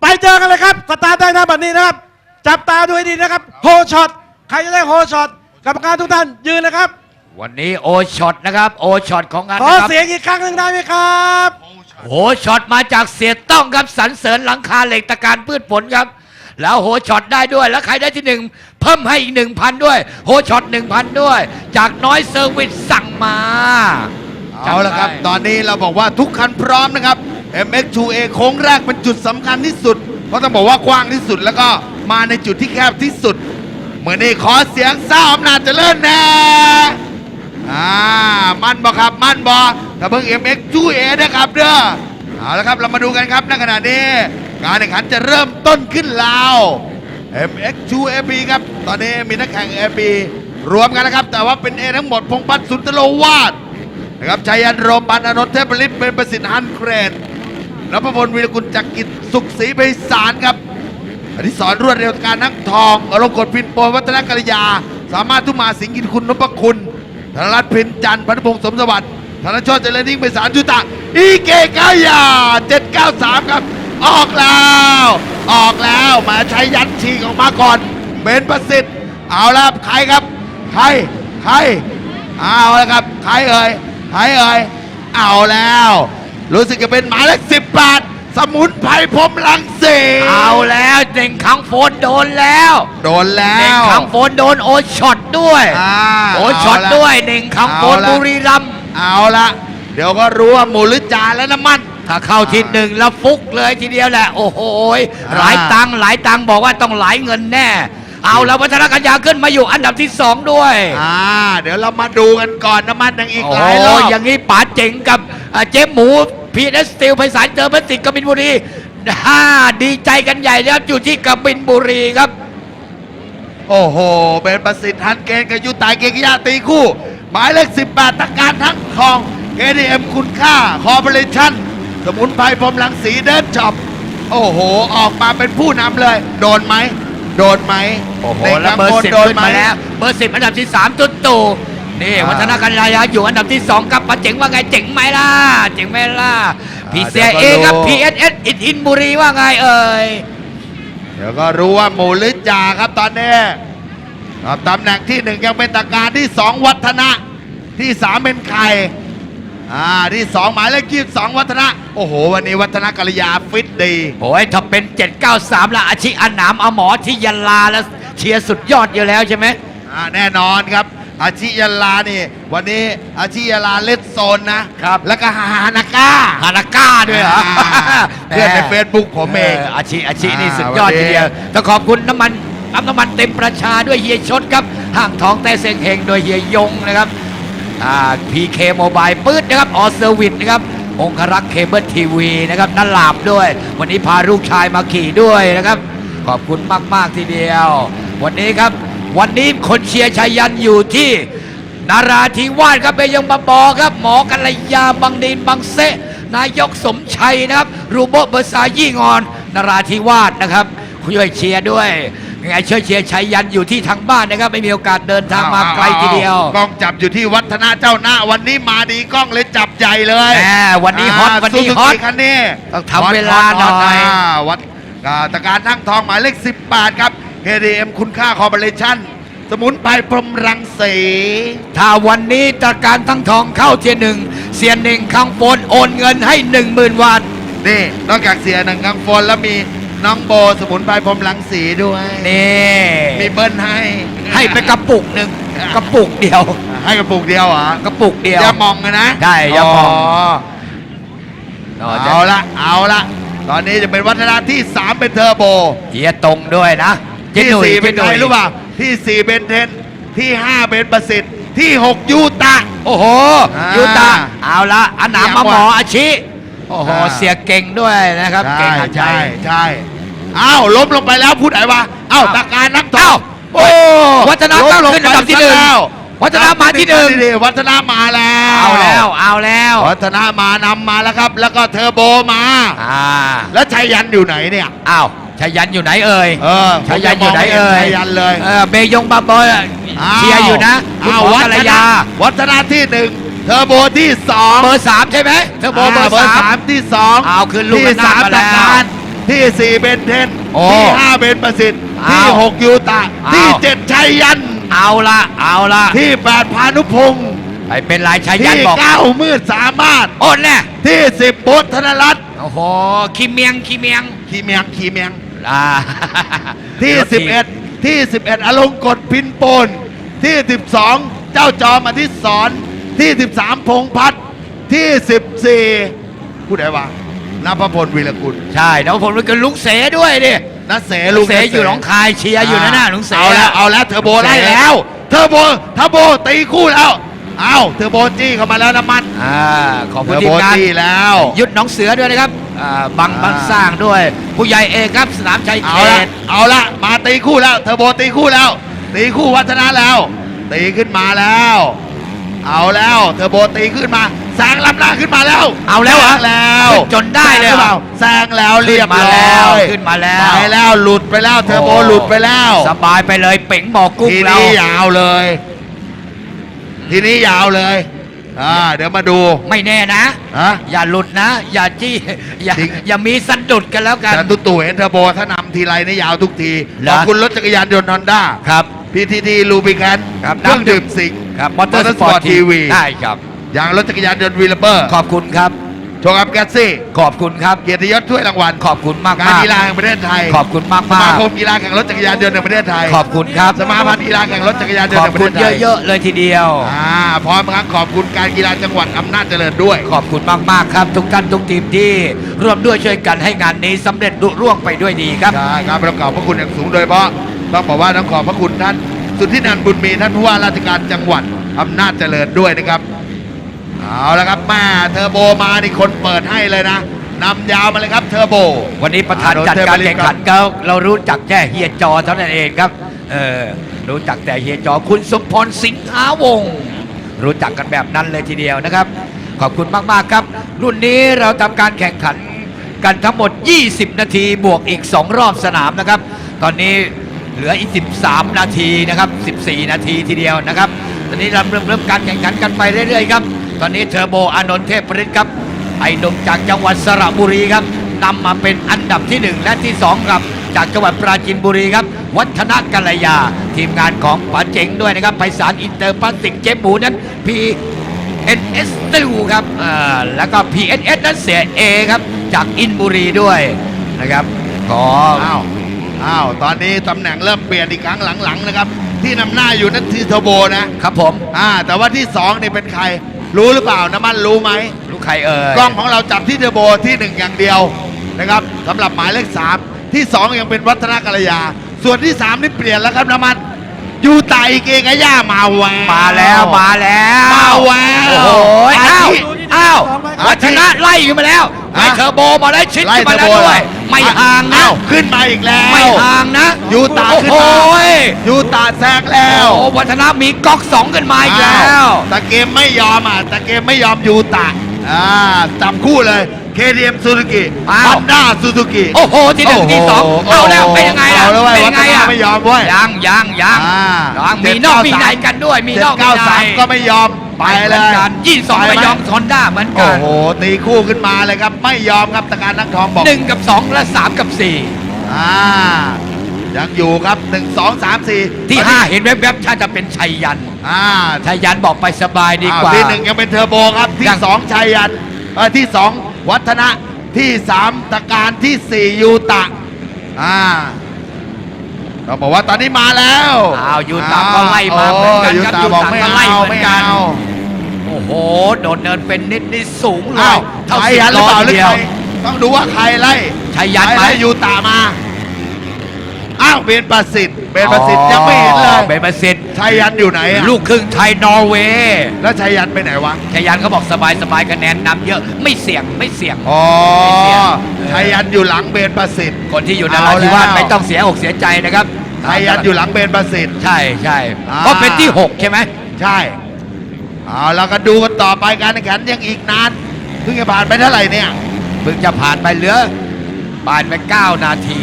ไปเจอกันเลยครับสตาร์ทได้นะบัดนี้นะครับ จับตาดูให้ดีนะครับโฮช็อตใครจะได้โฮช็อตกรรมการทุกท่านยืนนะครับ วันนี้โอช็อตนะครับโอช็อตของงานขอนะครับเสียงอีกครั้งหนึ่งได้ไหมครับโหช็อตมาจากเสียต้องครับสรรเสริญหลังคาเหล็กตะการพืชผลครับ แล้วโหช็อตได้ด้วยแล้วใครได้ที่หนึ่งเพิ่มให้อีกหนึ่งพันด้วย โหช็อตหนึ่งพันด้วย จากน้อยเซอร์วิสสั่งมาเอาละครับ ตอนนี้เราบอกว่าทุกคันพร้อมนะครับ MX2A โค้งแรกเป็นจุดสำคัญที่สุด เพราะต้องบอกว่ากว้างที่สุดแล้วก็มาในจุดที่แคบที่สุด เหมือนนี้ขอเสียงซ่าอำนาจเจริญแน่อ่ามันบอครับมันบอถ้าเพิ่ง MX2A นะครับเด้อเอาละครับเรามาดูกันครับในขณะนี้การแข่งขันจะเริ่มต้นขึ้นแล้ว MX2AB ครับ ตอนนี้มีนักแข่ง AB รวมกันนะครับ แต่ว่าเป็น A ทั้งหมดพงพัฒน์สุนทรโลวาดนะครับชัยยันโรมปันอนนท์เทพฤทธิ์เป็นประสิทธิ์ฮันเกรน นพพลวีรกุลจักกิจสุขศรีไพศาลครับอธิศรรวดเร็วการนักทองอารมณ์กดพินโปรวัฒนกัลยา สามารถทุมาสิงกินคุณนพคุณธนรัตน์พินจันทร์พันธพงศ์สมสวัสดิ์ธนชติเจริญยิ่งไปสารจุตะ อีเกกายา 793 ครับ ออกแล้ว ออกแล้วมาชัยยันฉีออกมาก่อนเบนประสิทธิ์เอาแล้วใครครับ ใคร ใคร เอาล้วครับ ใครเอ่ย ใครเอ่ย เอาแล้ว รู้สึกจะเป็นหมายเลขสิบแปดสมุนไพรพรหมลังสีเอาแล้วเด่งขังโฟนโดนแล้วโดนแล้เด่งว ขังโฟนโดนโอช็อตด้วยอ่าโอช็อตเาละด้วยเด่งขังโฟนเอาละ บุรีรัมย์เอาละเดี๋ยวก็รู้ว่าหมูหรือจานแล้วน้ำมัน ถ้าเข้าที่หนึ่งแล้วฟุกเลยทีเดียวแหละ โอ้โหยอ่า หลายตังค์หลายตังค์บอกว่าต้องหลายเงินแน่ เอาแล้ววัฒนกัญญาขึ้นมาอยู่อันดับที่สองด้วย อ่าเดี๋ยวเรามาดูกันก่อนน้ำมันยังอีกโอ้หลายรอบอย่างนี้ป๋าเจ๋งกับอ่าเจ๊หมู พีเอสสตีลไพศาลเจอพลาสติกกบินบุรีฮ่าดีใจกันใหญ่แล้วอยู่ที่กบินบุรีครับ โอ้โห เป็นประสิทธิ์ฮันเกนกับยุตายเกยกิยาตีคู่ หมายเลข18ตะการทั้งทอง KDM คุณค่าคอร์ปอเรชั่นสมุนไพรพรหมลังสีเดินช็อปโอ้โห ออกมาเป็นผู้นำเลย โดนไหม โดนไหมโอ้โหในแล้วเบอร์กำพสิบโดนขึ้นไหมมาแล้ว เบอร์สิบอันดับที่สามตุ๊ดตู่ นี่อ่าวัฒนกัญญาอยู่อันดับที่สองกับป๋าเจ๋งว่าไงเจ๋งไหมล่ะเจ๋งไหมล่ะพีเซียเอเดี๋ยวก็รู้กับพีเอสเอสอินอินบุรีว่าไงเอ่ยเดี๋ยวก็รู้ว่าหมูหรือจ่าครับตอนนี้ครับตำแหน่งที่หนึ่งยังเป็นตะการที่สองวัฒนะที่สามเป็นไข่อ่าที่สองหมายเลขยี่สองวัฒนะ โอ้โห วันนี้วัฒนะกัลยาฟิตดีโอ้ยถ้าเป็น 793 ละอาชิอันหนามอาหมอที่ยันลาแล้วเชียร์สุดยอดอยู่แล้วใช่ไหมอ่าแน่นอนครับ อาชิยาลานี่ วันนี้อาชิยาลาเล่นโซนนะครับ แล้วก็ฮาฮานาก้าฮานาก้าด้วยเหรออ่าเพื่อนใน Facebook ผมเองอาชิอาชินี่อ่าสุดยอดวันนี้ทีเดียวต้องขอบคุณน้ำมันปั๊มน้ำมันเต็มประชาด้วยเฮียชดครับห้างทองแต่เซงเฮงโดยเฮียยงนะครับอ่าพีเคโมบายปื๊ดนะครับออเซอร์วิสนะครับองครักษ์เคเบิลทีวีนะครับนันหลาบด้วย วันนี้พาลูกชายมาขี่ด้วยนะครับ ขอบคุณมาก ๆ ทีเดียว วันนี้ครับ วันนี้คนเชียร์ชัยยันอยู่ที่นาราธิวาสครับเบยงบาบอครับ หมอกัลยาบังดีนบังเซะนายกสมชัยนะครับ รูโบเบอร์ซายี่งอนนาราธิวาสนะครับช่วยเชียร์ด้วยยังไงช่วยเชียร์ชัยยันอยู่ที่ทางบ้านนะครับ ไม่มีโอกาสเดินทางมาไกลทีเดียวกล้องจับอยู่ที่วัฒนาเจ้าหน้า วันนี้มาดีกล้องเลยจับใหญ่เลยแหมวันนี้ฮอตวันนี้ซูซูฮอตกิคันนี้ต้องทำเวลาหน่อยฮตฮตาวัดอ่าตะการทั้งทองหมายเลข 18 ครับ KDM คุณค่าคอร์ปอเรชั่นสมุนไพรพรหมรังสี ถ้าวันนี้ตะการทั้งทองเข้าเทียร์หนึ่งเสียหนึ่งคังโฟนโอนเงินให้หนึ่งหมื่นวาทนี่นอกจากเสียหนังกังฟนแล้วมีน้องโบสมุนไพรพรหมรังสีด้วยนี่มีเบิ้ลให้ ให้ไปกระปุกหนึ่งกระปุกเดียว ให้กระปุกเดียวเหรอกระปุกเดียวอย่ามองกันนะใช่อย่ามองเอาละเอาละตอนนี้จะเป็นวัฒนาที่ 3 เป็นเทอร์โบเฮียตรงด้วยนะเจ๊ ที่หนุ่ย4เป็นจ๊หใครยรู้เปล่าที่4เป็นเทนที่5เป็นประสิทธิ์ที่6ยูตะ โอ้โหอ่ายูตาเอาละอันหนามมาหมออย่างว่าอาชิ โอ้โห อ่า เสียเก่งด้วยนะครับ เก่งใช่อาใจ ใช่ใช่อ้าวล้มลงไปแล้วพูดไหนวะอ้าวอ้าว ตะการนักทอ้าอวงโอ้วัฒนาล้ก้ามลงขึ้นไปอันดับที่หนึ่งซะแล้ววัฒนามาที่หนึ่งดีๆวัฒนามาแล้ว เอาแล้วเอาแล้ววัฒนามานำมาแล้วครับ แล้วก็เทอร์โบมา อ่าแล้วชัยยันอยู่ไหนเนี่ย อ้าว ชายันอยู่ไหนเอ่ยเออชายันอยู่ไหนเอ่ยชัยยันเลยเออเบยงบาบอยเชียร์อยู่นะคุณอ้าวหมอวักัลฒนยาวัฒนาที่หนึ่งเทอร์โบที่สองเบอร์สามใช่ไหมเทอร์โบเบอร์เบอร์สาสามมที่สองเอาขึ้นลูกที่ระนาดสามมาแล้วตะการที่สี่เบนเทนโอ้ที่ห้าเบนประสิทธิ์ที่อ้าวหกยูตะอ้าวที่เจ็ดชัยยัน เอาละเอาละที่แปดพานุพงศ์ไปเป็นลายชายยันที่บอกเก้ามืดสามารถโอนแน่ที่สิบโบทธนรัตน์โอ้โหขี้เมียงขี้เมียงขี่เมียงขี่เมียง อ่าที่รถ11 ที่ 11 อลงกฎพินโปนที่ 12 เจ้าจอมอธิสรที่ 13 พงษ์พัฒน์ที่ 14ผู้ใดวะนภพลวีรกุลใช่แล้วผมรู้กันลุงเสด้วยดินัสเสลุลุงเสอยู่หนองคายเชียร์อยู่นะน่ะลุงเสเอาแล้วเอาแล้วเทอร์โบไล่แล้วเทอร์โบเทอร์โบตีคู่แล้วเอาเทอร์โบจี้เข้ามาแล้วน้ำมันอ่าขอบเทคุณอร์ทีโบมงานจี้แล้วยุดหน้องเสือด้วยนะครับอ่า บังอ่าบังสร้างด้วย ผู้ใหญ่เอกครับสนามชัยเขเอาละตเอาละมาตีคู่แล้วเทอร์โบตีคู่แล้ว ตีคู่วัฒนะแล้ว ตีขึ้นมาแล้ว เอาแล้วเทอร์โบตีขึ้นมาแซงลำหน้าขึ้นมาแล้ว เอาแล้วเหรอซงแล้วขึ้นจนได้เลยเหรอแซงแล้วเรียบขึ้นมาร้แล้วอยขึ้นมาแล้วไปแล้วหลุดไปแล้วเทอร์โบหลุดไปแล้ว สบายไปเลยเป๋งหมอกุ้งทีเรานี้ยาวเลย ทีนี้ยาวเลย อ่าเดี๋ยวมาดูไม่แน่นะฮะ อย่าหลุดนะ อย่าจี้อย่าจริง อย่ามีสะดุดกันแล้วกัน แต่ตุ๊ตู่เห็นเทอร์โบถ้านำทีไรนี่ยาวทุกทีเหรขออบคุณรถจักรยานยนต์ฮอนด้าครับ พีทีทีลูบิแคนครับเครื่องดื่มสิงห์ครับมอเตอร์สปอ Motorsport ร์ตที TV ได้ครับ อย่างรถจักรยานยนต์วีลเบอร์ ขอบคุณครับ โชว์กับแกสซี่ขอบคุณครับเกียรติยศถ้วยรางวัลขอบคุณมากการมากกีฬาแห่งประเทศไทยขอบคุณมากสมามากคมกีฬาแข่งรถจักรยานยนต์แห่งประเทศไทยขอบคุณครับสมาพันธ์กีฬาแข่งรถจักรยานยนขต์อบแห่งประคุเทณศไทยเยอะๆเลยทีเดียว อ่าพร้อมครับขอบคุณการกีฬาจังหวัดอำนาจเจริญด้วย ขอบคุณมากๆครับ ทุกท่านทุกทีมที่ร่วมด้วยช่วยกันให้งานนี้สำเร็จลุล่วงไปด้วยดีครับใช่ครับเราขอบพระคุณอย่างสูงโดยเฉพาะต้องบอกว่าต้องขอบพระคุณท่าน สุทธินันท์บุญมีท่านผู้ว่าราชการจังหวัดอำนาจเจริญด้วยนะครับ เอาละครับแม่เทอร์โบมานี่คนเปิดให้เลยนะนำยาวมาเลยครับเทอร์โบ วันนี้ประธานอ่าจัดการโดนเทพแข่งขันก็เรารู้จักแค่เฮียจอเท่านั้นเองครับ เออรู้จักแต่เฮียจอคุณสมพรสิงหาวงศ์รู้จักกันแบบนั้นเลยทีเดียวนะครับ ขอบคุณมากๆครับ รุ่นนี้เราทำการแข่งขันกันทั้งหมด 20 นาทีบวกอีก 2 รอบสนามนะครับ ตอนนี้เหลืออีก 13 นาทีนะครับ 14 นาทีทีเดียวนะครับ ตอนนี้เราเริ่มเริ่มการแข่งขันกันไปเรื่อยๆครับ ตอนนี้เทอร์โบอานนท์เทพปริศครับ ไอ้หนุ่มจากจังหวัดสระบุรีครับนำมาเป็นอันดับที่ 1 และที่2ครับ จากจังหวัดปราจีนบุรีครับ วัฒนกัลยา ทีมงานของป๋าเจ๋งด้วยนะครับไพศาลอินเตอร์พลาสติกเจ๊หมูนั้น PNS ติวครับอ่าแล้วก็ PNS นั้นเสียเอครับ จากอินบุรีด้วยนะครับขออ้าวอ้าวตอนนี้ตำแหน่งเริ่มเปลี่ยนอีกครั้งหลังๆนะครับ ที่นำหน้าอยู่นั่นที่เทอร์โบนะครับผมอ่าแต่ว่าที่สองนี่เป็นใคร รู้หรือเปล่าน้ำมันรู้ไหมลูกใครเอ่ยกล้องของเราจับที่เทอร์โบที่หนึ่งอย่างเดียวนะครับสำหรับหมายเลขสามที่สองยังเป็นวัฒนกัลยา ส่วนที่สามนี่เปลี่ยนแล้วครับน้ำมันยูไตาอีกเองไอ้ย่ามาแววมาแล้วมาแล้วมาแววโอ้โหอ้าว อาทิอ้าวอาทิวัฒนะไล่ขึ้นมาแล้วไล่ฮะเทอร์โบมาได้ชิดไล่ขึ้นเทมาอร์แล้โบวด้วย ไม่ห่างนะอ้าวขึ้นมาอีกแล้ว ไม่ห่างนะ ยูตาโอ้ขึ้นโหมายูตาแซงแล้วโอ้วัฒนะมีก๊อกสองขึ้นมาอีกแล้วอ้าวแต่เกมไม่ยอมอะแต่เกมไม่ยอมยูตะอ่าจับคู่เลย KTM Suzuki อ้าว Honda Suzuki โอ้โห ที่หนึ่งที่สองโโหเอาแล้วเป็นยังไงล่ะเอาแล้วเว้ยเป็นยังไงวัฒอะนะไม่ยอมเว้ยยังยังยังอ่ายังมีนอกมีในกันด้วยมีนอกมีใน793ก็ไม่ยอม ไปเหเลมือนยกันยี่สองปไม่หยอมฮอนด้าเหมือนกัโอ้นโหตีคู่ขึ้นมาเลยครับ ไม่ยอมครับตะการนักทองบอกหนึ่งกับสองและสามกับสี่อ่ายังอยู่ครับ1 2 3 4ที่ห้าเห็นแวบๆถ้าจะเป็นชัยยันอ่าชัยยันบอกไปสบายดีกว่าอ้ที่หนึ่งยังเป็นเทอร์โบครับที่ยัง สองชัยยันเอ่อที่สองวัฒนะที่สามตะการที่สี่ยูตะอ่า เราบอกว่าตอนนี้มาแล้วอ้าวยูตะก็ไล่มาเหมือนกันโยูครับตะยูบอกตะไม่ก็ไล่เอาเหมือไม่นกันเอาโอ้โหโดดเนินเป็นนิดนี่สูงเลอ้าวยเท่าชัยสิบยันหรือล้อเปล่าหทีรือเดียใครวต้องดูว่าใครไล่ชัยยันใครไหมไล่ยูตะมาอ้าวเบนประสิทธิ์เบนประสิทธิ์ยังไม่เห็นเลยเบนประสิทธิ์ชัยยันอยู่ไหนอะลูกครึ่งไทยนอร์เวย์แล้วชัยยันไปไหนวะชัยยันเขาบอกสบายสบายคะแนนนำเยอะไม่เสี่ยงไม่เสี่ยงอ๋อไม่เสียเออชัยยันอยู่หลังเบนประสิทธิ์คนที่อยู่นเอาราธิวาสแล้วไม่ต้องเสียอกเสียใจนะครับ ชัยยันอยู่หลังเบนประสิทธิ์ ใช่ใช่อ่าก็เป็นที่ 6 ใช่ไหมใช่เอาแล้วก็ดูกันต่อไปการแข่งขันยังอีกนานเพิ่งจะผ่านไปเท่าไหร่เนี่ยเพิ่งจะผ่านไปเหลือผ่านไป 9 นาที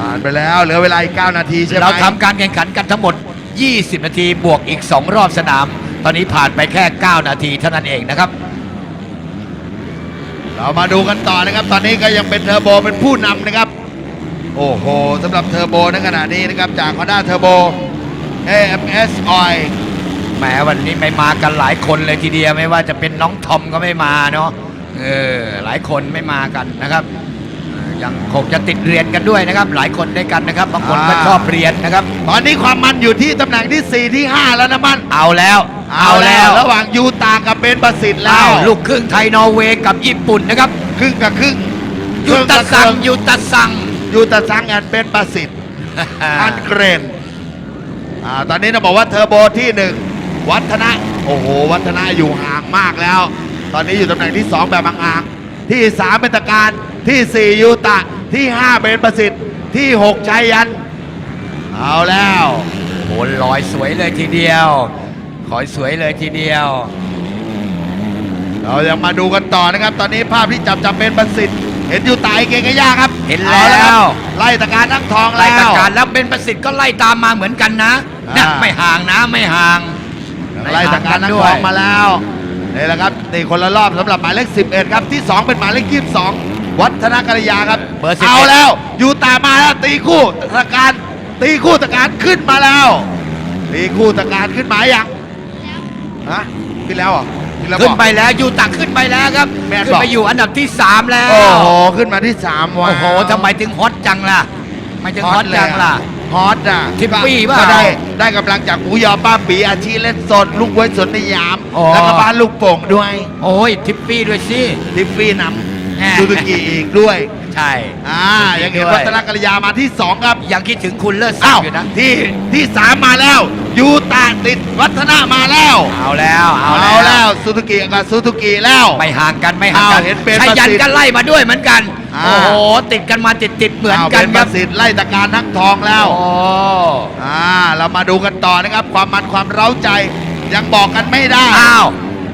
ผ่านไปแล้วเหลือเวลาอีก9นาทีใช่ไหมเราทำการแข่งขันกันทั้งหมด 20 นาทีบวกอีก 2 รอบสนาม ตอนนี้ผ่านไปแค่ 9 นาทีเท่านั้นเองนะครับ เรามาดูกันต่อนะครับ ตอนนี้ก็ยังเป็นเทอร์โบเป็นผู้นำนะครับ โอ้โหสำหรับเทอร์โบในขณะนี้นะครับจาก Honda Turbo AMS Oil แหมวันนี้ไม่มากันหลายคนเลยทีเดียวไม่ว่าจะเป็นน้องทอมก็ไม่มาเนาะเออหลายคนไม่มากันนะครับเอ่อยังคงจะติดเรียนกันด้วยนะครับ หลายคนด้วยกันนะครับบางคนก็อ่าชอบเรียนนะครับ ตอนนี้ความมันอยู่ที่ตำแหน่งที่ 4 ที่ 5 แล้วนะมันเอาแล้ว เอาแล้ว ระหว่างยูตาห์กับเบนประสิทธิ์แล้อ้าววลูกครึ่งไทยนอร์เวย์กับญี่ปุ่นนะครับ ครึ่งกับครึ่งยุตะสังยุตะสัง ยูตาซังแอนเบนประสิทธิ์อันเกรนอ่าตอนนี้เราบอกว่าเทอร์โบที่หนึ่งวัฒนะโอ้โห วัฒนะอยู่ห่างมากแล้ว ตอนนี้อยู่ตำแหน่งที่ 2 แบบห่างๆที่ 3 เป็นตะการที่ 4 ยูตะที่ 5 เป็นประสิทธิ์ที่ 6 ชัยยัน เอาแล้วโอ้ลอยสวยเลยทีเดียว ขอยสวยเลยทีเดียว เรายังมาดูกันต่อนะครับ ตอนนี้ภาพที่จับจับเป็นประสิทธิ์ เห็นยูตะไอเกงกย่าครับเห็นแล้ว อาะครับไล่ตะการทั้งทองไล่แล้ตะวการแล้วเป็นประสิทธิ์ก็ไล่ตามมาเหมือนกันนะอ่านะไม่ห่างนะไม่ห่าง ไล่ตะการนักด้ทวอยงมาแล้วนี่แหละครับนี่คนละรอบสำหรับหมายเลข11 ครับที่ 2 เป็นหมายเลข22 วัฒนกัลยาครับเบอร์11 เอาแล้วยูตามาแล้วตีคู่ตะการตีคู่ตะการขึ้นมาแล้วตีคู่ตะการขึ้นมาอย่างฮะขึ้นแล้วเหรอ ขึ้นแล้วขึ้นบอกไปแล้วยูตักขึ้นไปแล้วครับแม่นขึ้นบอก ไปอยู่อันดับที่ 3 แล้ว โอ้โหขึ้นมาที่3ว้าวโอ้โหทำไมถึงฮอตจังล่ะไม่ถึงฮอตจังล่ะ ฮอตอะทิปปี้เปล่าก็ได้ได้กำลังจากหมูยอป้าปีอาชีเล่นสด ลูกไว้สวนในยาม อ๋อ แล้วก็บ้านลูกโป่งด้วย โอ้ยทิปปี้ด้วยสิ ทิฟฟี่นแหม่ำซูซูกิอีกด้วย ใช่ อ่าทิยังฟฟี่เห็นด้วย วัฒนกัลยามาที่2ครับ ยังคิดถึงคุณเลิศศักอ้าวดิ์อยู่นะ ที่ที่3มาแล้ว ยูตาติดวัฒนามาแล้ว เอาแล้วเอาเอาแล้วซูซูกิกับซูซูกิแล้ว ไม่ห่างกันไม่ห่างกันอ้าวเห็นเป็นชายันประสิทธิ์ก็ไล่มาด้วยเหมือนกันอ่า โอ้โหติดกันมาติดติดๆเหมือนาวกันเป็คปรับระสิทธิ์ไล่ตะการทั้งทองแล้ว โอ้อ่าเรามาดูกันต่อนะครับ ความมันความเร้าใจยังบอกกันไม่ได้อ้าว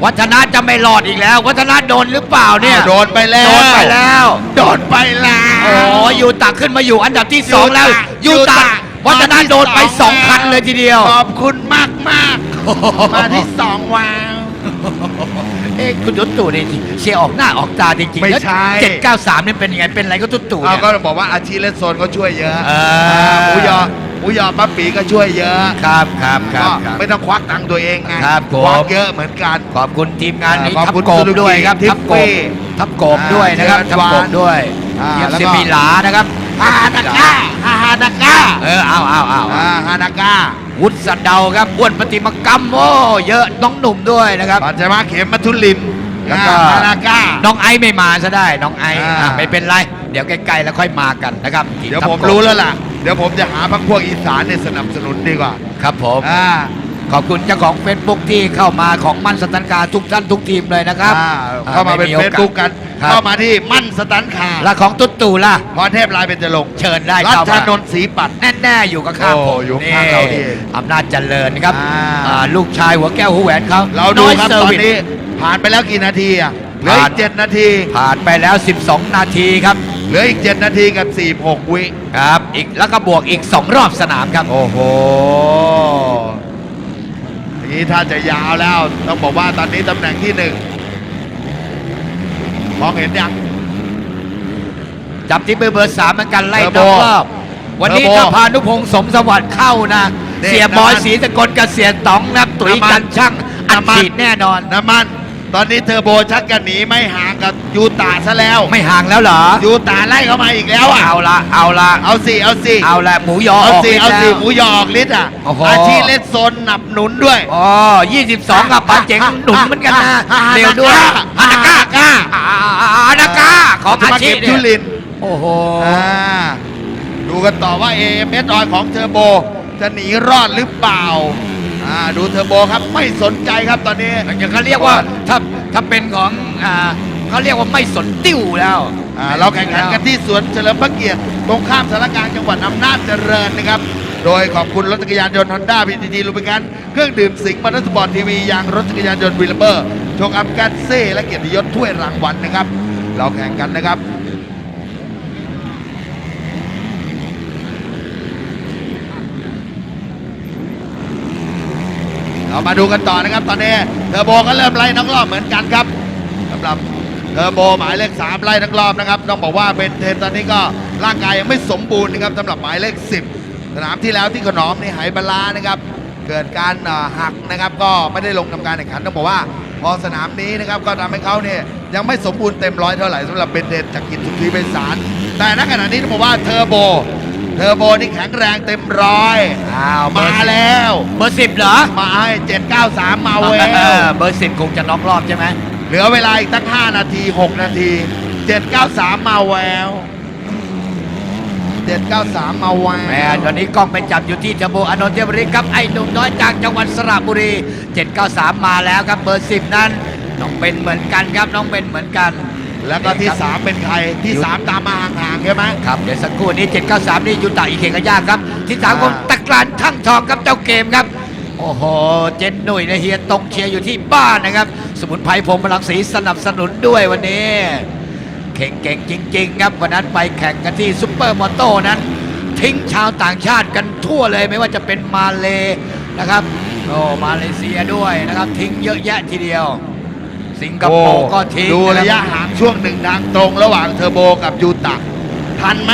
วัฒนาจะไม่รอดอีกแล้ว วัฒนาโดนหรือเปล่าเนี่ยอ้าวโดนไปแล้วโดนไปแล้ว โดนไปแล้ว โอ้ยูตะขึ้นมาอยู่อันดับที่สองแล้วยูยูตะ ตะ วัฒนาโดนไปมาที่สองคันเลยทีเดียว ขอบคุณมากมากๆมาที่สองวาวเอ๊ะคุณตุ๊ตู่นี่เชียร์ออกหน้าออกตาจริงๆไม่ใช่ เจ็ดเก้าสามนี่เป็นยังไงเป็นอะไรก็ตุ๊ตู่เอาเนี่ย ก็บอกว่าอาชีพเล่นโซนเขาช่วยเยอะเออ หมูยอหมูยอป้าปีก็ช่วยเยอะครับครับครับก็ครับ ไม่ต้องควักตังค์ตัวเองไงครับผม ควักเยอะเหมือนกัน ขอบคุณทีมงานนี้ขอบทับคุณโกบ Suzuki ด้วยครับทิทัฟบโกฟี่บทับโกบด้วยนะครับอ่าทับโกบด้วยอ่าเยี่ยมแล้วก็ เซมิหลานะครับ ฮานาก้าฮาฮานาก้าเออเอาเอาเอาอ่าฮานาก้าวุฒิสันเดาครับอ้วนปฏิมากรรมโอ้เยอะน้องหนุ่มด้วยนะครับปัญจมาเข็มมัทุลินแล้วก็อ่าฮานาก้าน้องไอซ์ไม่มาซะได้น้องไอซ์อ่าอะไม่เป็นไร เดี๋ยวใกล้ๆแล้วค่อยมากันนะครับทีเดี๋ยวทัพผมโกบรู้แล้วล่ะ เดี๋ยวผมจะหาพักพวกอีสานเนี่ยสนับสนุนดีกว่า ครับผมอ่า ขอบคุณเจ้าของเฟซบุ๊กที่เข้ามาของมั่นสตันการทุกท่านทุกทีมเลยนะครับอ่าเข้ามาเป็นไโอเฟซบุ๊กกัน ครับเข้ามาที่มั่นสตันคาแล้วของตุ๊ดตู่ล่ะ พรเทพลายเป็นจรงค์เชิญได้รัเข้าชมานนท์ศรีปัตย์ แน่ๆอยู่กับข้างโอ้ผมอยู่ข้างเรานี่เองอำนาจเจริญนะครับอ่า อ่าลูกชายหัวแก้วหัวแหวนเขาเราดูน้อยครับเซอตอนวิสนี้ผ่านไปแล้วกี่นาทีอะเหลืออีผ่ากนเจ็ดนาที ผ่านไปแล้ว 12 นาทีครับ เหลืออีกเจ็ดนาทีกับสี่หกวิ ครับ อีกแล้วก็บวกอีก 2 รอบสนามครับ โอ้โหอย่าง นี้ถ้าจะยาวแล้ว ต้องบอกว่าตอนนี้ตำแหน่งที่หนึ่งมองเห็นยัง จับที่เบอร์เบอร์สามเหมือนกันไล่เทอร์โบนอกรอบวันนี้เทอร์โบถ้าพานุพงศ์สมสวัสดิ์เข้านะนี่เสียบอยน้ำมันศรีสกลกับเสียต๋องนะตุ๋ยน้ำมันกันช่างอัดน้ำมันฉีดแน่นอนน้ำมัน ตอนนี้เทอร์โบชักกันหนีไม่ห่างกับยูตาซะแล้ว ไม่ห่างแล้วเหรอ ยูตาไล่เข้ามาอีกแล้วอะ เอาละเอาละเอาสิเอาสิเอาละหมูยอเอาออกสิฤทธิ์เอาสิแล้วหมูยอออกฤทธิ์อะโอ้โห อาชีพเล่นโซนหนับหนุนด้วยอ๋อ22 กับปาเจ๋งหนุนเหมือนกันนะเร็วด้วยฮานาก้าก้าฮานาก้าของอาชีพจุเนี่ยลิน โอ้โห อ่าดูกันต่อว่า AMS ออยของเทอร์โบ จะหนีรอดหรือเปล่า อ่าดูเทอร์โบครับไม่สนใจครับตอนนี้ อย่างเขาเรียกว่าถ้าถ้าเป็นของอ่าเขาเรียกว่าไม่สนติ้วแล้วอ่าเราแข่งขันกันที่สวนเฉลิมพระเกียรติตรงข้ามสารกลางจังหวัดอำนาจเจริญนะครับ โดยขอบคุณรถจักรยานยนต์ฮอนด้าพีทีทีลูบิกันเครื่องดื่มสิงห์มาร์สปอร์ตทีวียางรถจักรยานยนต์วิลเบอร์โชคอัพกันเซ่และเกียรติยศถ้วยรางวัลนะครับ เราแข่งกันนะครับ เรามาดูกันต่อนะครับตอนนี้เทอร์โบก็เริ่มไล่น้องรอบเหมือนกันครับสำหรับเทอร์โบหมายเลข 3 ไล่ทั้งรอบนะครับต้องบอกว่าเป็นเทนตอนนี้ก็ร่างกายยังไม่สมบูรณ์นะครับสำหรับหมายเลข 10 สนามที่แล้วที่ขนอมนี่ไหบาลานะครับ เกิดการหักนะครับ ก็ไม่ได้ลงทำการแข่งขันต้องบอกว่า พอสนามนี้นะครับก็ทำให้เขาเนี่ยยังไม่สมบูรณ์เต็มร้อยเท่าไหร่สำหรับเบนเดนจากกิจสุขีเป็นสารแต่ณขณะนี้ต้องบอกว่าเทอร์โบ เทอร์โบนี่แข็งแรงเต็มร้อยอ้าวเบอมาร์สิบแล้ว เบอร์สิบเหรอ มาให้793มาแวเอวอเบอร์สิบคงจะน็อกรอบใช่ไหมเหลือเวลาอีกตั้ง5นาที6นาที793มาแวว793 มาแวแม่วตอนนี้กล้องไปจับอยู่ที่เทอร์โบอานนท์เทพบริครับ ไอ้หนุ่มน้อยจากจังหวัดสระบุรี 793 มาแล้วครับเบอร์ 10 นั้น น้องเป็นเหมือนกันครับ น้องเป็นเหมือนกัน แล้วก็ที่ 3 เป็นใครที่ 3 ตามมาห่างๆใช่ไหม ครับเดี๋ยวสักครู่นี้ 793 นี่ยูตะอีเคกายาครับ ที่สามอ่าคนตะกรานทั้งทองครับเจ้าเกมครับ โอ้โห เจนหนุ่ยนะเฮียตรงเชียร์อยู่ที่บ้านนะครับ สมุนไพรผมพลังสีสนับสนุนด้วยวันนี้เข่งเก่งจริง ๆ ครับวันนั้นไปแข่งกันที่ซุปเปอร์มอเตอร์นั้น ทิ้งชาวต่างชาติกันทั่วเลยไม่ว่าจะเป็นมาเลนะครับโอ้มาเลเซียด้วยนะครับ ทิ้งเยอะแยะทีเดียว สิงคโปร์ก็ทิ้งดูระยะนคบห่างช่วงหนึ่งทางตรงระหว่างเทอร์โบกับยูตะทันไหม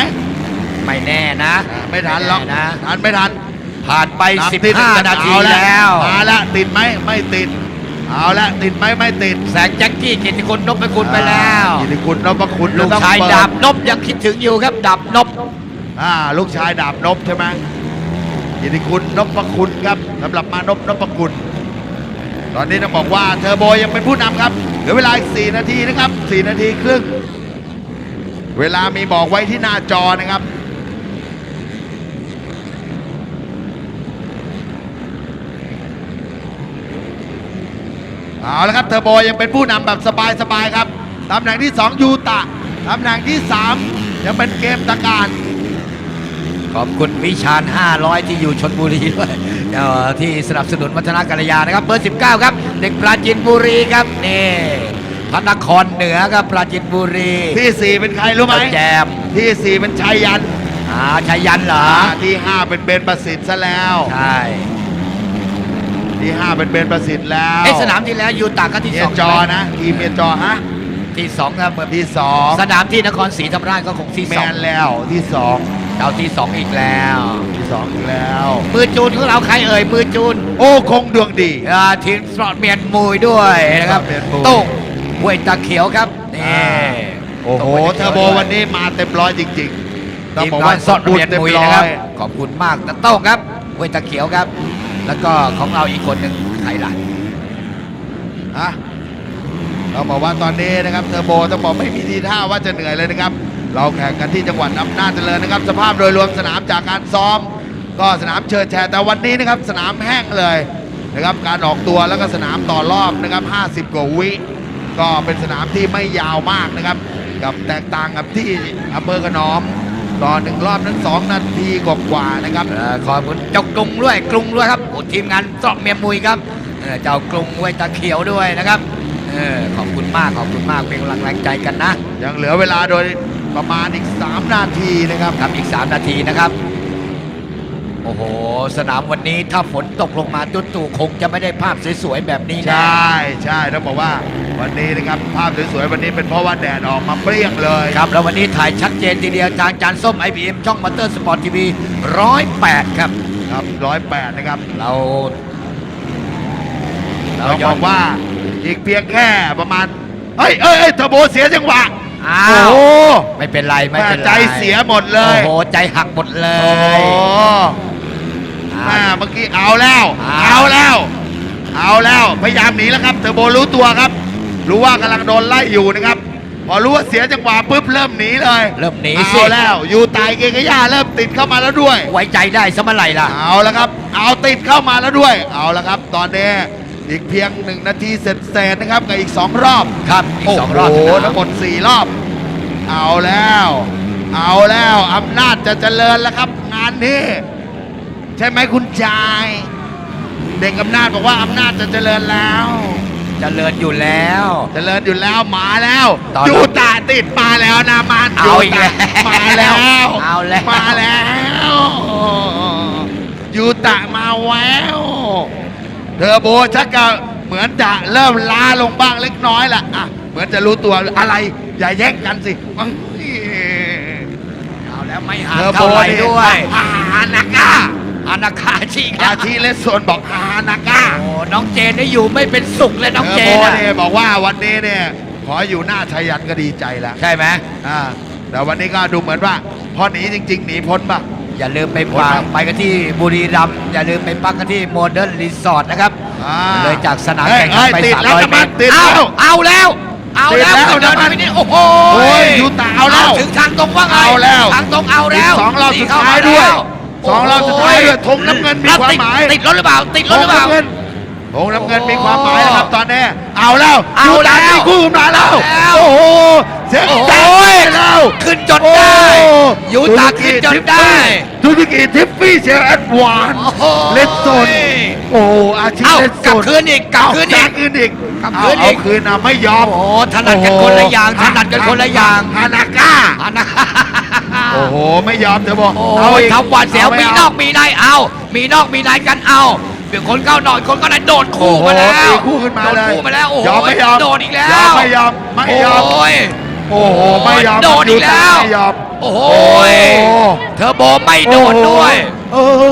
ไม่แน่นะอ่าไม่ทันหรอกนะทันไม่ทัน ผ่านไปนับที่15 นาทีเอแล้วมาละติดไหมไม่ติด เอาละติดไหมไม่ติด แสงแจ็คกี้เกียรติคุณนพไปคุณไปแล้วกิติคุณนพคุณลูกต้องชายเปิดาบนพยังคิดถึงอยู่ครับดาบนพอ่าลูกชายดาบนพใช่ไหมกิติคุณนพคุณครับสำหรับมานพนพคุณ ตอนนี้ต้องบอกว่าเทอร์โบยังเป็นผู้นำครับเหลือเวลาอีก 4 นาทีนะครับ 4 นาทีครึ่ง เวลามีบอกไว้ที่หน้าจอนะครับเอาละครับเทอร์โบยังเป็นผู้นำแบบสบายๆครับตำแหน่งที่ 2 ยูตะตำแหน่งที่ 3 ยังเป็นเกมตะการ ขอบคุณวิชาญ500 ที่อยู่ชนบุรีด้วยเอ่อที่สนับสนุนวัฒนกัลยานะครับเบอร์ 19 ครับ เด็กปราจีนบุรีครับนี่พระนครเหนือครับปราจีนบุรี ที่4เป็นใครรู้ไหมแจมที่4เป็นชัยยันอ่าชัยยันเหรออ่าที่5เป็นเบนประสิทธิ์ซะแล้วใช่ที่5เป็นเบนประสิทธิ์แล้วไอ้สนามที่แล้วยูตาก็ที่เมีสยองจอนะทีมเมียจอฮะที่สองครับที่สนามที่นครศรีธรรมราชก็คงที่2แมสองนแล้วที่ เราที่สองอีกแล้ว2ที่2อีกแล้ว มือจูนของเราใครเอ่ยมือจูนโอ้คงดวงดีอ่าทีมสปอร์ตเมียนมุยด้วยนะครับสปอร์ตเมียนมุย โต้งห้วยตาเขียวครับนี่ โอ้โหต้งห้วยเทตาอร์โบขียวด้วยวันนี้มาเต็มร้อยจริงๆต้องทีมบอกงาว่านสปอร์ตบูเมียนเต็มมุยร้นะอครับย ขอบคุณมากตาโต้งครับห้วยตาเขียวครับ แล้วก็ของเราอีกคนหนึ่งใครล่ะฮะต้องบอกว่าตอนนี้นะครับเทอร์โบต้องบอกไม่มีทีท่าว่าจะเหนื่อยเลยนะครับ เราแข่งกันที่จังหวัดอำนาจเจริญนะครับ สภาพโดยรวมสนามจากการซ้อม ก็สนามเชิดแชร์แต่วันนี้นะครับสนามแห้งเลยนะครับการออกตัวแล้วก็สนามต่อรอบนะครับ 50 กว่าวิก็เป็นสนามที่ไม่ยาวมากนะครับ กับแตกต่างกับที่อำเภอกระนอมต่อหนึ่งรอบนั้น 2 นาทีกว่าๆนะครับอขอบคุณเจ้ากรุงด้วยกรุงด้วยครับทีมงานสปอร์ตเมียมุยครับเจ้ากรุงห้วยตาเขียวด้วยนะครับ เออขอบคุณมากขอบคุณมากเป็นกำลังแรงใจกันนะยังเหลือเวลาโดยประมาณอีก 3 นาทีนะครับ ครับอีก 3 นาทีนะครับ โอ้โห สนามวันนี้ถ้าฝนตกลงมาตุ้ตู่คงจะไม่ได้ภาพสวยๆแบบนี้ใชนะ่ใช่ต้องบอกว่าวันนี้นะครับภาพสวยๆวันนี้เป็นเพราะว่าแดดออกมาเปรี้ยงเลย ครับแล้ววันนี้ถ่ายชัดเจนทีเดียวทางจานส้ม IBM ช่องมัตเตอร์สปอร์ตทีวีร้อยแปดครับ ครับร้อยแปดนะครับเรา เราย้บออนกว่า อีกเพียงแค่ประมาณเฮ้ยเอ้ยเอ้ยเทอร์โบเสียจังหวะอ้าโอ้วโหไม่เป็นไรไม่เป็นไรใจเสียหมดเลยโอ้โหใจหักหมดเลโอ้ยโหอ่าแม่เมื่อกี้เอาแล้วอ้าวเอาแล้ว เอาแล้วพยายามหนีแล้วครับเทอร์โบรู้ตัวครับ รู้ว่ากำลังโดนไล่อยู่นะครับ พอรู้ว่าเสียจังหวะปุ๊บเริ่มหนีเลยเริ่มหนีสิเอาแล้วยูไตเกกย่าเริ่มติดเข้ามาแล้วด้วย ไว้ใจได้สมัยไหร่ล่ะ เอาแล้วครับ เอาติดเข้ามาแล้วด้วย เอาแล้วครับ ตอนนี้ อีกเพียงหนึ่งนาทีเสร็จๆนะครับกับอีกสองรอบครับอีกสองรอบโอ้โหสนามทั้งหมดสี่รอบ เอาแล้ว เอาแล้วอำนาจจะเจริญแล้วครับ งานนี้ใช่ไหมคุณชาย เด็กอำนาจบอกว่าอำนาจจะเจริญแล้ว เจริญอยู่แล้ว เจริญอยู่แล้วมาแล้วตอนยูตาติดมาแล้วนะมานเอาอีกแล้วมาแล้วเอาแล้ว มาแล้วยูตะมาแล้ว เทอร์โบชักจะเหมือนจะเริ่มล้าลงบ้างเล็กน้อยละอะเหมือนจะรู้ตัวอะไร อย่าแย่งกันสิอื้อเอาแล้วไม่ห่างเทอร์โบเท่าไหร่นี่ด้วยฮานาก้าอานาคาชิกแล้อาวชีเลสโซนบอกฮานาก้าโอ้น้องเจนได้อยู่ไม่เป็นสุขเลยน้องเทอเจร์โบนอะเนี่ยบอกว่าวันนี้เนี่ยขออยู่หน้าชายันก็ดีใจแล้วใช่ไหมอ่าแต่วันนี้ก็ดูเหมือนว่า พอหนีจริง ๆ หนีพ้นป่ะ อย่าลืมไปปักไปกันที่บุรีรัมย์อย่าลืมไปปักกันที่โมเดิร์นรีสอร์ทนะครับ อ่าเลยจากสนามเฮ้ยแข่งขันไปเฮ้ยติดแล้ว300น้ำเมมันตรติดแล้วเอาเอาแล้ว เอาแล้วติดแล้วเดินน้ำมันไปนี่โอ้โห โอ้ยยูตาเอาแล้ว ถึงทางตรงว่าไงเอาแล้วทางตรงเอาแล้วอีกสองรอบสุดนี่เข้ท้ายด้วยแล้วสองรอบสุดท้ายด้วยโอ้ธงน้ำเงินมีความหมาย ติดรถหรือเปล่า ติดรถหรือเปล่า ธงน้ำเงินธงน้ำเงินมีความหมายนะครับตอนนี้ เอาแล้วเอายูตาแล้วตีคู่มาแล้วเอาแล้ว โอ้โห เสียงโอ้โหแจ๊กแล้วขึ้นจนโอ้ได้โยูตาขึ้นจนได้ซูซูกิทิฟฟี่เชียร์แอดวานโอ้โหเลสโซนโอ้อาชีพเอ้าเลสโซกลับนคืนอีกกลับคืนอีกกลับคืนอีกกลับเอาคืนอีกเอาคืนนะไม่ยอมโอ้โหถนัดกันคนละอย่างถนัดกันคนละอย่างฮานาก้าอันนะโอ้โหไม่ยอมเธอบอกโอ้เอายอีกทำหวาดเสียวามีไนอกมีในเอา มีนอกมีในกันเอาเดี๋ยวคนเข้านอนคนก็ได้โดดคู่มาแล้โอ้วโหตีคู่ขึ้นมาโดดเลยคู่มาแล้วโอ้โหยอมไม่ยอมโดดอีกแล้วยอมไม่ยอมไม่ยอม โอ้ยโอ้โหไม่ยอมโดดอีกแล้วไม่ยอมโอ้โหโอ้ยเทอร์โบไม่โดดด้วยโอ้โห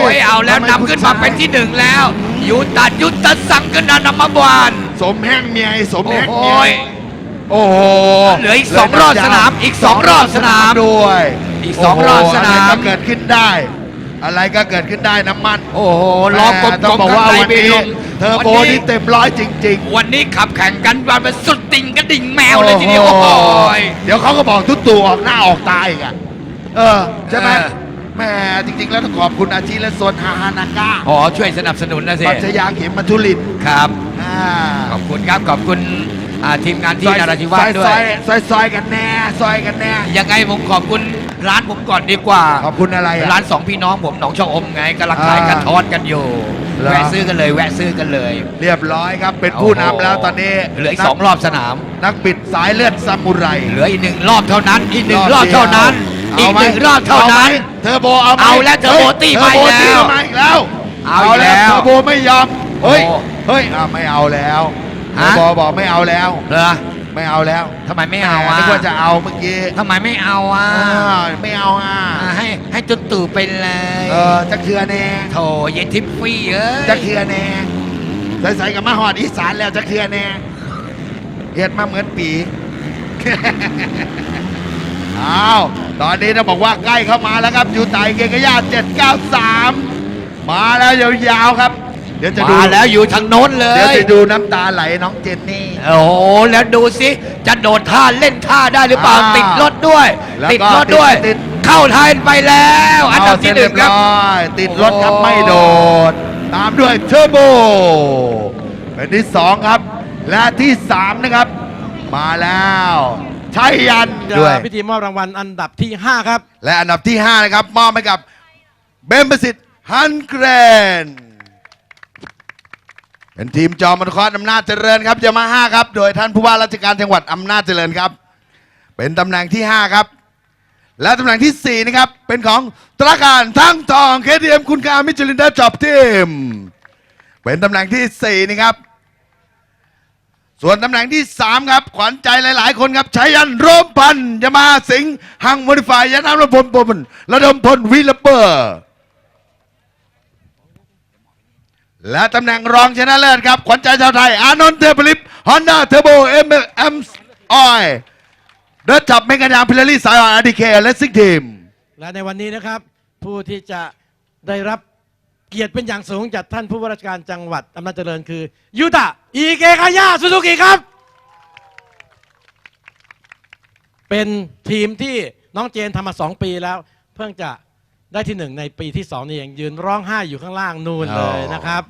โอ้ยเอาแล้วนำขึ้นมาเป็นที่หนึ่งแล้ว ยุตายุตสังกันนานามาบวานสมแห้งเมียสมโอ้แห้งโหเมียโอ้โหเหลืออีกสองรอบสนามอีกสองรอบสนามด้วย อีกสองรอบสนามโโหอะไรก็เกิดขึ้นได้ อะไรก็เกิดขึ้นได้น้ำมัน โอ้โหล้อกลมแต้องๆบอกว่าข้างในวันไม่นี้ลงเทอร์โบวันนี่เต็มร้อยจริงๆ วันนี้ขับแข่งกันวันเป็นสุดติ่งกระดิ่งแมวเลยทีเดียวโอ้โหเดี๋ยวเขาก็บอกทุกตัวออกหน้าออกตาอีกอะ เออ ใช่ไหมเออ แหม่จริง ๆ แล้วต้องขอบคุณอาชีและโซนฮาฮานาก้าอ๋อช่วยสนับสนุนนะสิปัจยาเข็มมัทุลินครับ อ่า ขอบคุณครับ ขอบคุณ อ่าทีมงานที่นราธิวาสด้วซอยยซอยซอยกันแน่ซอยกันแน่ ยังไงผมขอบคุณร้านผมก่อนดีกว่าขอบคุณอะไรอะร้านสองพี่น้องผมหนองช่องอมไงกำลังขายอ่ากระท้อนกันอยู่ เหรอ แวะซื้อกันเลยแวะซื้อกันเลยเรียบร้อยครับ เป็นผู้นำแล้วตอนนี้เหลืออีกสองรอบสนาม นักบิดสายเลือดซามูไรเหลืออีกหนึ่งรอบเท่านั้น อีกหนึ่งรอบเท่านั้น อีเากไหมหนึ่งรอบเท่านั้นอไหมเทอร์โบเอาไหมเอาแล้วเทอร์โบตีไปเทอร์โบตีแล้วมาอีกแล้วเอาอีกแล้วเทอร์โบไม่ยอมเฮ้ยโอ้ เฮ้ยอะไม่เอาแล้วเทอ ฮะร์โบบอกไม่เอาแล้ว เหรอไม่เอาแล้วทำไมไม่เอาอะนึกว่าจะเอาเมื่อกี้ทำไมไม่เอาอะอ่าไม่เอาอะอ่าให้ให้จุดตู่ไปเลยเออจักเทือแน่โถเยนทิฟฟี่เอ้ยจักเทือแน่ใส่ๆกับมาหอดอีสานแล้วจักเทือแน่เฮ็ดมาเหมือนปีอ้าวตอนนี้ต้องบอกว่าใกล้เข้ามาแล้วครับ อยู่ไต่เกงกระยา793 มาแล้วยาวๆครับ เดี๋ยวจะดูมาแล้วอยู่ทางโน้นเลเดี๋ยวย จะดูน้ำตาไหลน้องเจนนี่ โอ้โหแล้วดูสิจะโดดท่าเล่นท่าได้หรือเปล่าอ่าติดรถด้วย แล้วก็ติดรถด้วย ติดเข้าไทยไปแล้ว อันดับที่หนึ่งครับเาเสจเยอยติดรถครับโอ้ ไม่โดด ตามด้วยเทอร์โบเป็นที่สองครับ และที่สามนะครับ มาแล้วชัยยันจะด้วย พิธีมอบรางวัลอันดับที่ 5 ครับ และอันดับที่ 5 นะครับ มอบให้กับเบมประสิทธิ์ฮันเกรน เป็นทีมจอมมนครอำนาจเจริญครับจะมาห้าครับ โดยท่านผู้ว่าราชการจังหวัดอำนาจเจริญครับ เป็นตำแหน่งที่ 5 ครับ และตำแหน่งที่ 4 นะครับ เป็นของตราการทั้งทองเคทีเอ็มคุณกามิจลินดาจอบทีม เป็นตำแหน่งที่ 4 นะครับ ส่วนตำแหน่งที่ 3 ครับ ขวัญใจหลาย ๆ คนครับชัยยันโรมพันยามาสิงห์หังโมดิฟายยานามระพลปมนระดมพลวิลเปอร์ และตำแหน่งรองชนะเลิศครับ ขวัญใจชาวไทย อานนท์เทพลิปฮอนด้าเทอร์โบเอ็มเอ็มออยเดินจับเมกานยางพิลลารี่สายออนอาดีเคและซิกทีม และในวันนี้นะครับ ผู้ที่จะได้รับเกียรติเป็นอย่างสูงจากท่านผู้ว่าราชการจังหวัดอำนาจเจริญคือยูตะอีเกคายาซูซูกิครับ เป็นทีมที่น้องเจนทำมาสองปีแล้ว เพิ่งจะ ได้ที่หนึ่งในปีที่สองนี่เองยืนร้องไห้อยู่ข้างล่างนู่นเลยนะครับ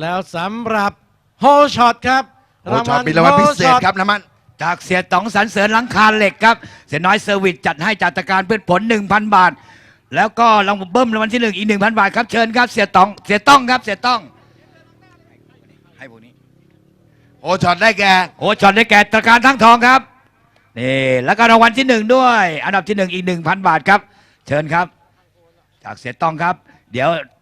แล้วสำหรับโฮช็อตครับโอ้ชอบมีรางวัลพิเศษครับน้ำมันจากเสียต๋องสรรเสริญหลังคาเหล็กครับ เสียน้อยเซอร์วิสจัดให้จัดการพืชผล 1,000 บาท แล้วก็รางวัลเบิ้มรางวัลที่หนึ่งอีก 1,000 บาทครับเชิญครับเสียต๋องเสียต้องครับเสียต้องให้พวกนี้โอช็อตได้แก่โอ้ช็อตได้แก่ตระการทั้งทองครับนี่แล้วก็รางวัลที่หนึ่งด้วย อันดับที่หนึ่งอีกหนึ่งพันบาทครับ เชิญครับ จากเสียต้องครับ เดี๋ยว